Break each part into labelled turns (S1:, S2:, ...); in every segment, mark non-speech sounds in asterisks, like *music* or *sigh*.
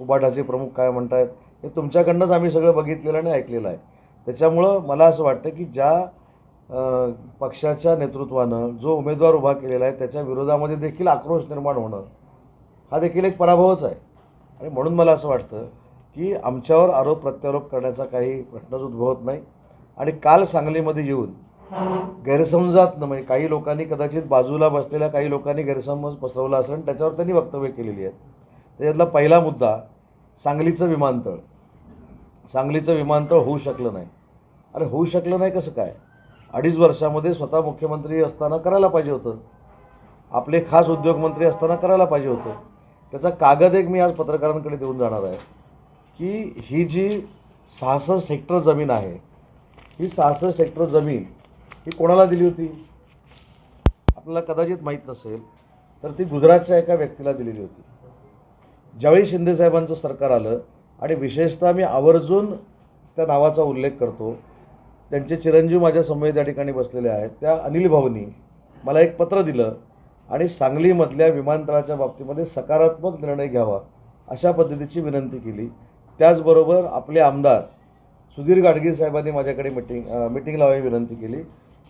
S1: उबाटाचे प्रमुख काय म्हणत आहेत हे तुमच्याकडनंच आम्ही सगळं बघितलेलं आणि ऐकलेलं आहे. त्याच्यामुळं मला असं वाटतं की ज्या पक्षाच्या नेतृत्वानं जो उमेदवार उभा केलेला आहे त्याच्या विरोधामध्ये देखील आक्रोश निर्माण होणं हा देखील एक पराभवच आहे. आणि म्हणून मला असं वाटतं की आमच्यावर आरोप प्रत्यारोप करण्याचा काही प्रश्नच उद्भवत नाही. आणि काल सांगलीमध्ये येऊन गैरसमजात न म्हणजे काही लोकांनी कदाचित बाजूला बसलेल्या काही लोकांनी गैरसमज पसरवला असेल आणि त्याच्यावर त्यांनी वक्तव्य केलेली आहेत. त्याच्यातला पहिला मुद्दा सांगलीचं विमानतळ. सांगलीचं विमानतळ होऊ शकलं नाही. अरे होऊ शकलं नाही कसं काय? अडीच वर्षामध्ये स्वतः मुख्यमंत्री असताना करायला पाहिजे होतं. आपले खास उद्योगमंत्री असताना करायला पाहिजे होतं. त्याचा कागद एक मी आज पत्रकारांकडे देऊन जाणार आहे की ही जी सहासष्ट हेक्टर जमीन आहे ही सहासष्ट हेक्टर जमीन ही कोणाला दिली होती? आपल्याला कदाचित माहीत नसेल तर ती गुजरातच्या एका व्यक्तीला दिलेली होती. ज्यावेळी शिंदेसाहेबांचं सरकार आलं आणि विशेषतः मी आवर्जून त्या नावाचा उल्लेख करतो त्यांचे चिरंजीव माझ्या समवेत त्या ठिकाणी बसलेले आहेत. त्या अनिल भाऊनी मला एक पत्र दिलं आणि सांगलीमधल्या विमानतळाच्या बाबतीमध्ये सकारात्मक निर्णय घ्यावा अशा पद्धतीची विनंती केली. त्याचबरोबर आपले आमदार सुधीर गाडगीळ साहेबांनी माझ्याकडे मिटिंग मिटिंग लावायची विनंती केली.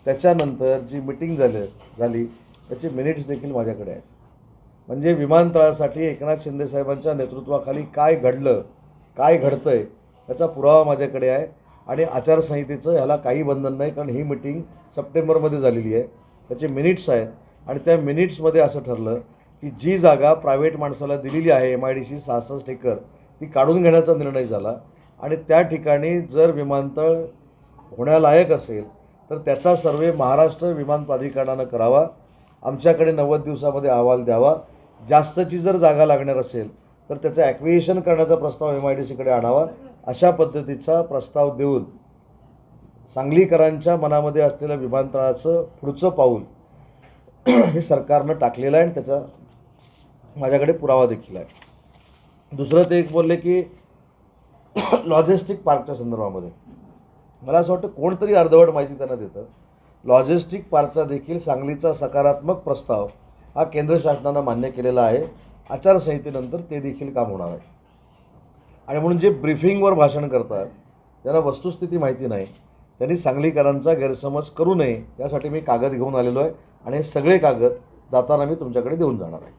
S1: त्याच्यानंतर जी मिटिंग झाली झाली त्याचे मिनिट्स देखील माझ्याकडे आहेत. म्हणजे विमानतळासाठी एकनाथ शिंदेसाहेबांच्या नेतृत्वाखाली काय घडलं काय घडतं आहे याचा पुरावा माझ्याकडे आहे. आणि आचारसंहितेचं ह्याला काही बंधन नाही कारण ही मिटिंग सप्टेंबरमध्ये झालेली आहे. त्याचे मिनिट्स आहेत. आणि त्या मिनिट्समध्ये असं ठरलं की जी जागा प्रायव्हेट माणसाला दिलेली आहे एम आय डी सी सहासष्ट एकर ती काढून घेण्याचा निर्णय झाला. आणि त्या ठिकाणी जर विमानतळ होण्यालायक असेल तर त्याचा सर्वे महाराष्ट्र विमान प्राधिकरणानं करावा. आमच्याकडे नव्वद दिवसामध्ये अहवाल द्यावा. जास्तची जर जागा लागणार असेल तर त्याचं ॲक्विएशन करण्याचा प्रस्ताव एम आय डी सीकडे आणावा. अशा पद्धतीचा प्रस्ताव देऊन सांगलीकरांच्या मनामध्ये असलेल्या विमानतळाचं पुढचं पाऊल *clears throat* हे सरकारनं टाकलेलं आहे आणि त्याचा माझ्याकडे पुरावा देखील आहे. दुसरं ते एक बोलले की *clears throat* लॉजिस्टिक पार्कच्या संदर्भामध्ये. मला असं वाटतं कोणतरी अर्धवट माहिती त्यांना देतं. लॉजिस्टिक पार्कचा देखील सांगलीचा सकारात्मक प्रस्ताव हा केंद्र शासनानं मान्य केलेला आहे. आचारसंहितेनंतर ते देखील काम होणार आहे. आणि म्हणून जे ब्रीफिंगवर भाषण करतात ज्यांना वस्तुस्थिती माहिती नाही त्यांनी सांगलीकरांचा गैरसमज करू नये यासाठी मी कागद घेऊन आलेलो आहे. आणि हे सगळे कागद जाताना मी तुमच्याकडे देऊन जाणार आहे.